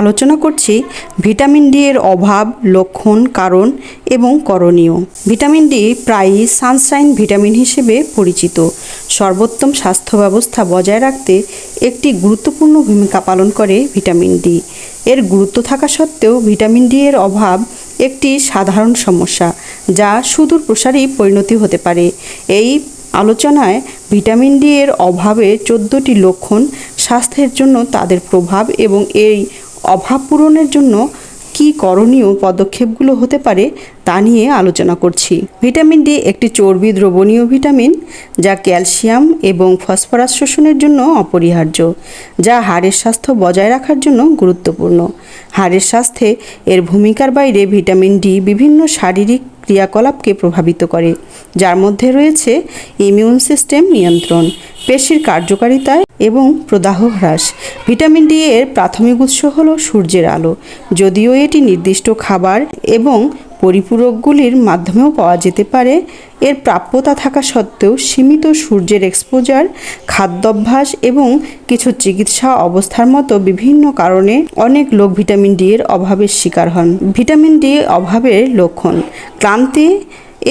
আলোচনা করছি vitamin D এর অভাব, লক্ষণ, কারণ এবং করণীয়। ভিটামিন ডি প্রায়ই সানশাইন ভিটামিন হিসেবে পরিচিত। সর্বোত্তম স্বাস্থ্য ব্যবস্থা বজায় রাখতে একটি গুরুত্বপূর্ণ ভূমিকা পালন করে ভিটামিন ডি। এর গুরুত্ব থাকা সত্ত্বেও ভিটামিন ডি এর অভাব একটি সাধারণ সমস্যা, যা সুদূর প্রসারী পরিণতি হতে পারে। এই আলোচনায় ভিটামিন ডি এর অভাবে চোদ্দোটি লক্ষণ স্বাস্থ্যের জন্য তাদের প্রভাব এবং এই অভাব পূরণের জন্য কী করণীয় পদক্ষেপগুলো হতে পারে তা নিয়ে আলোচনা করছি। ভিটামিন ডি একটি চর্বি দ্রবণীয় ভিটামিন যা ক্যালসিয়াম এবং ফসফরাস শোষণের জন্য অপরিহার্য, যা হাড়ের স্বাস্থ্য বজায় রাখার জন্য গুরুত্বপূর্ণ। হাড়ের স্বাস্থ্যে এর ভূমিকার বাইরে ভিটামিন ডি বিভিন্ন শারীরিক ক্রিয়াকলাপকে প্রভাবিত করে, যার মধ্যে রয়েছে ইমিউন সিস্টেম নিয়ন্ত্রণ পেশির কার্যকারিতা এবং প্রদাহ হ্রাস। ভিটামিন ডি এর প্রাথমিক উৎস হল সূর্যের আলো। যদিও এটি নির্দিষ্ট খাবার এবং পরিপূরকগুলির মাধ্যমেও পাওয়া যেতে পারে, এর প্রাপ্যতা থাকা সত্ত্বেও সীমিত সূর্যের এক্সপোজার খাদ্যাভ্যাস এবং কিছু চিকিৎসা অবস্থার মতো বিভিন্ন কারণে অনেক লোক ভিটামিন ডি এর অভাবের শিকার হন। ভিটামিন ডি অভাবের লক্ষণ, ক্লান্তি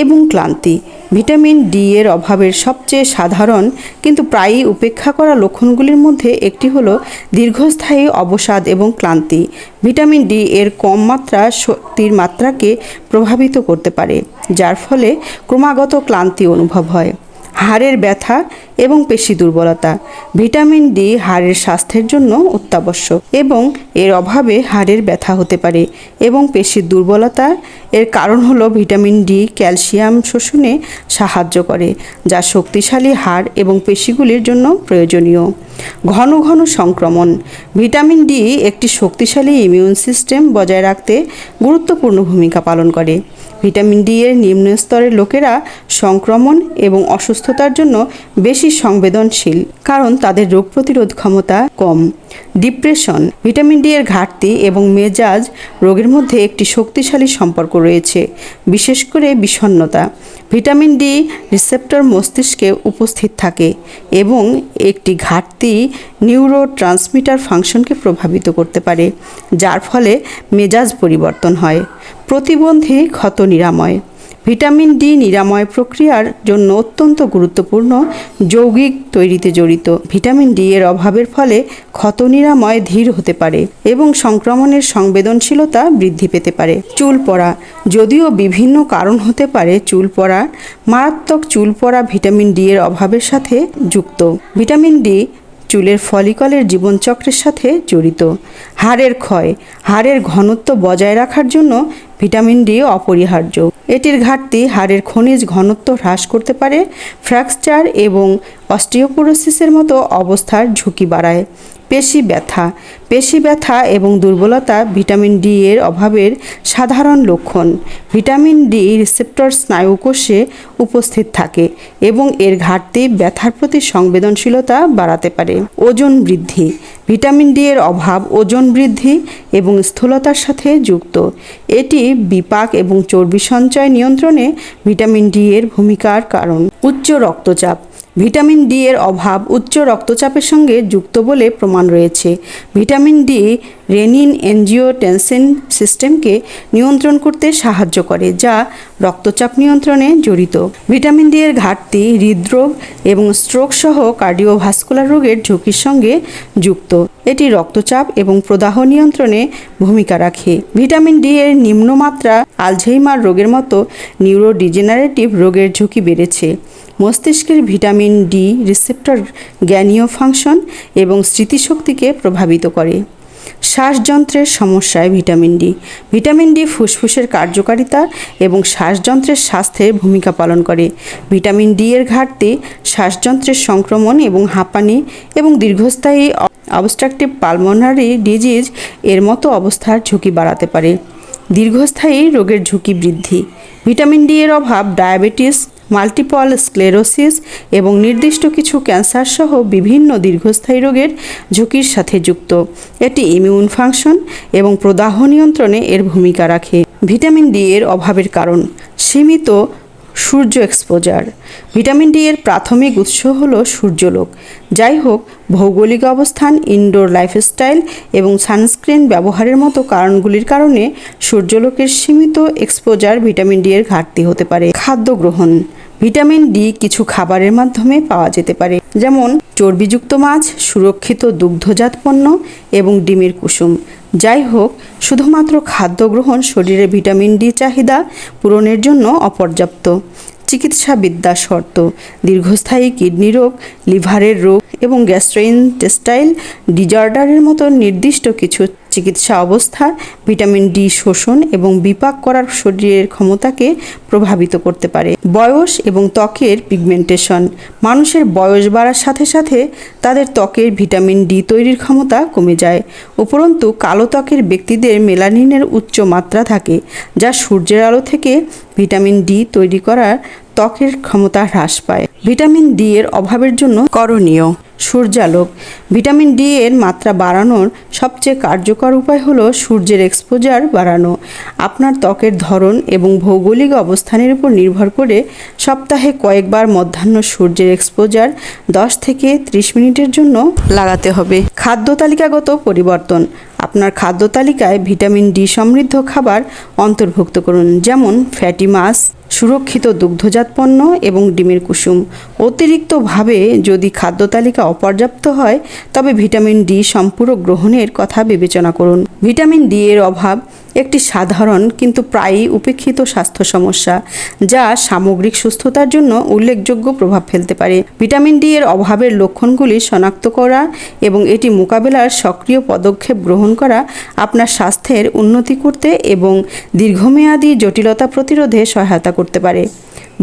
এবং ক্লান্তি। ভিটামিন ডি এর অভাবের সবচেয়ে সাধারণ, কিন্তু প্রায়ই উপেক্ষা করা লক্ষণগুলির মধ্যে একটি হলো দীর্ঘস্থায়ী অবসাদ এবং ক্লান্তি। ভিটামিন ডি এর কম মাত্রা শক্তির মাত্রাকে প্রভাবিত করতে পারে, যার ফলে ক্রমাগত ক্লান্তি অনুভব হয়। হাড়ের ব্যথা এবং পেশি দুর্বলতা। ভিটামিন ডি হাড়ের স্বাস্থ্যের জন্য অত্যাবশ্যক এবং এর অভাবে হাড়ের ব্যথা হতে পারে এবং পেশির দুর্বলতা। এর কারণ হলো ভিটামিন ডি, ক্যালসিয়াম শোষণে সাহায্য করে, যা শক্তিশালী হাড় এবং পেশিগুলির জন্য প্রয়োজনীয়। ঘন ঘন সংক্রমণ। ভিটামিন ডি একটি শক্তিশালী ইমিউন সিস্টেম বজায় রাখতে গুরুত্বপূর্ণ ভূমিকা পালন করে। ভিটামিন ডি এর নিম্ন স্তরের লোকেরা সংক্রমণ এবং অসুস্থতার জন্য বেশি সংবেদনশীল, কারণ তাদের রোগ প্রতিরোধ ক্ষমতা কম। ডিপ্রেশন, ভিটামিন ডি এর ঘাটতি এবং মেজাজ রোগের মধ্যে একটি শক্তিশালী সম্পর্ক রয়েছে, বিশেষ করে বিষণ্ণতা। ভিটামিন ডি রিসেপ্টর মস্তিষ্কে উপস্থিত থাকে এবং একটি ঘাটতি নিউরো ট্রান্সমিটার ফাংশনকে প্রভাবিত করতে পারে, যার ফলে মেজাজ পরিবর্তন হয়। প্রতিবন্ধী ক্ষত নিরাময়। ভিটামিন ডি নিরাময় প্রক্রিয়ার জন্য অত্যন্ত গুরুত্বপূর্ণ যৌগিক তৈরিতে জড়িত। ভিটামিন ডি এর অভাবের ফলে ক্ষত নিরাময় ধীর হতে পারে এবং সংক্রমণের সংবেদনশীলতা বৃদ্ধি পেতে পারে। চুল পড়া, যদিও বিভিন্ন কারণ হতে পারে চুল পড়া, মারাত্মক চুল পড়া ভিটামিন ডি এর অভাবের সাথে যুক্ত। ভিটামিন ডি চুলের ফলিকলের জীবনচক্রের সাথে জড়িত। হাড়ের ক্ষয়। হাড়ের ঘনত্ব বজায় রাখার জন্য ভিটামিন ডি অপরিহার্য। এটির ঘাটতি হাড়ের খনিজ ঘনত্ব হ্রাস করতে পারে, ফ্র্যাকচার এবং অস্টিওপোরোসিসের মতো অবস্থার ঝুঁকি বাড়ায়। পেশি ব্যথা। পেশি ব্যথা এবং দুর্বলতা ভিটামিন ডি এর অভাবের সাধারণ লক্ষণ। ভিটামিন ডি রিসেপ্টর স্নায়ুকোষে উপস্থিত থাকে এবং এর ঘাটতি ব্যথার প্রতি সংবেদনশীলতা বাড়াতে পারে। ওজন বৃদ্ধি। ভিটামিন ডি এর অভাব, ওজন বৃদ্ধি এবং স্থূলতার সাথে যুক্ত। এটি বিপাক এবং চর্বি সঞ্চয় নিয়ন্ত্রণে ভিটামিন ডি এর ভূমিকার কারণ। উচ্চ রক্তচাপ। ভিটামিন ডি এর অভাব, উচ্চ রক্তচাপের সঙ্গে যুক্ত বলে প্রমাণ রয়েছে। ভিটামিন ডি রেনিন এনজিওটেনসিন সিস্টেমকে নিয়ন্ত্রণ করতে সাহায্য করে, যা রক্তচাপ নিয়ন্ত্রণে জড়িত। ভিটামিন ডি এর ঘাটতি হৃদরোগ এবং স্ট্রোক সহ কার্ডিওভাস্কুলার রোগের ঝুঁকির সঙ্গে যুক্ত। এটি রক্তচাপ এবং প্রদাহ নিয়ন্ত্রণে ভূমিকা রাখে। ভিটামিন ডি এর নিম্নমাত্রা আলঝেইমার রোগের মতো নিউরোডিজেনারেটিভ রোগের ঝুঁকি বেড়েছে। মস্তিষ্কের ভিটামিন ডি রিসেপ্টর জ্ঞানীয় ফাংশন এবং স্মৃতিশক্তিকে প্রভাবিত করে। শ্বাসযন্ত্রের সমস্যায় ভিটামিন ডি। ভিটামিন ডি ফুসফুসের কার্যকারিতা এবং শ্বাসযন্ত্রের স্বাস্থ্যের ভূমিকা পালন করে। ভিটামিন ডি এর ঘাটতি, শ্বাসযন্ত্রের সংক্রমণ এবং হাঁপানি এবং দীর্ঘস্থায়ী অবস্ট্রাকটিভ পালমোনারি ডিজিজ এর মতো অবস্থার ঝুঁকি বাড়াতে পারে। দীর্ঘস্থায়ী রোগের ঝুঁকি বৃদ্ধি। ভিটামিন ডি এর অভাব, ডায়াবেটিস, মাল্টিপল স্ক্লেরোসিস এবং নির্দিষ্ট কিছু ক্যান্সার সহ বিভিন্ন দীর্ঘস্থায়ী রোগের ঝুঁকির সাথে যুক্ত। এটি ইমিউন ফাংশন এবং প্রদাহ নিয়ন্ত্রণে এর ভূমিকা রাখে। ভিটামিন ডি এর অভাবের কারণ। সীমিত সূর্য এক্সপোজার ভিটামিন ডি এর প্রাথমিক উৎস হল সূর্যলোক। যাই হোক ভৌগোলিক অবস্থান ইনডোর লাইফস্টাইল এবং সানস্ক্রিন ব্যবহারের মতো কারণগুলির কারণে সূর্যলোকের সীমিত এক্সপোজার ভিটামিন ডি এর ঘাটতি হতে পারে। খাদ্য গ্রহণ। ভিটামিন ডি কিছু খাবারের মাধ্যমে পাওয়া যেতে পারে, যেমন চর্বিযুক্ত মাছ, সুরক্ষিত দুগ্ধজাত পণ্য এবং ডিমের কুসুম। যাই হোক, শুধুমাত্র খাদ্য গ্রহণ শরীরে ভিটামিন ডি চাহিদা পূরণের জন্য অপর্যাপ্ত। চিকিৎসাবিদ্যা শর্ত, দীর্ঘস্থায়ী কিডনি রোগ, লিভারের রোগ এবং গ্যাস্ট্রোইনটেস্টাইল ডিজর্ডারের মতো নির্দিষ্ট কিছু চিকিৎসা অবস্থা ভিটামিন ডি শোষণ এবং বিপাক করার শরীরের ক্ষমতাকে প্রভাবিত করতে পারে। বয়স এবং ত্বকের পিগমেন্টেশন মানুষের বয়স বাড়ার সাথে সাথে তাদের ত্বকের ভিটামিন ডি তৈরির ক্ষমতা কমে যায়। উপরন্তু, কালো ত্বকের ব্যক্তিদের মেলানিনের উচ্চ মাত্রা থাকে, যা সূর্যের আলো থেকে ভিটামিন ডি তৈরি করার ত্বকের ক্ষমতা হ্রাস পায়। ভিটামিন ডি এর অভাবের জন্য করণীয়। সূর্যালোক। ভিটামিন ডি এর মাত্রা বাড়ানোর সবচেয়ে কার্যকর উপায় হল সূর্যের এক্সপোজার বাড়ানো। আপনার ত্বকের ধরন এবং ভৌগোলিক অবস্থানের উপর নির্ভর করে সপ্তাহে কয়েকবার মধ্যাহ্ন সূর্যের এক্সপোজার দশ থেকে ত্রিশ মিনিটের জন্য লাগাতে হবে। খাদ্য তালিকাগত পরিবর্তন। আপনার খাদ্য তালিকায় ভিটামিন ডি সমৃদ্ধ খাবার অন্তর্ভুক্ত করুন, যেমন ফ্যাটি মাছ সুরক্ষিত দুগ্ধজাত পণ্য এবং ডিমের কুসুম। অতিরিক্তভাবে যদি খাদ্য তালিকা অপর্যাপ্ত হয়, তবে ভিটামিন ডি সম্পূরক গ্রহণের কথা বিবেচনা করুন। ভিটামিন ডি এর অভাব একটি সাধারণ কিন্তু প্রায়ই উপেক্ষিত স্বাস্থ্য সমস্যা, যা সামগ্রিক সুস্থতার জন্য উল্লেখযোগ্য প্রভাব ফেলতে পারে। ভিটামিন ডি এর অভাবের লক্ষণগুলি শনাক্ত করা এবং এটি মোকাবেলার সক্রিয় পদক্ষেপ গ্রহণ করা আপনার স্বাস্থ্যের উন্নতি করতে এবং দীর্ঘমেয়াদী জটিলতা প্রতিরোধে সহায়তা করতে পারে।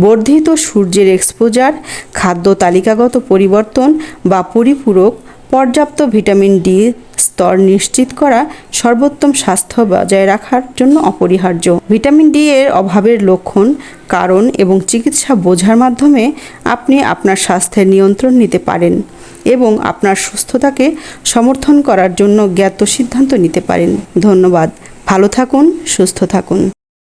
বর্ধিত সূর্যের এক্সপোজার, খাদ্য তালিকাগত পরিবর্তন বা পরিপূরক, পর্যাপ্ত ভিটামিন ডি স্তর নিশ্চিত করা সর্বোত্তম স্বাস্থ্য বজায় রাখার জন্য অপরিহার্য। ভিটামিন ডি এর অভাবের লক্ষণ, কারণ এবং চিকিৎসা বোঝার মাধ্যমে আপনি আপনার স্বাস্থ্যের নিয়ন্ত্রণ নিতে পারেন এবং আপনার সুস্থতাকে সমর্থন করার জন্য জ্ঞাত সিদ্ধান্ত নিতে পারেন। ধন্যবাদ। ভালো থাকুন, সুস্থ থাকুন।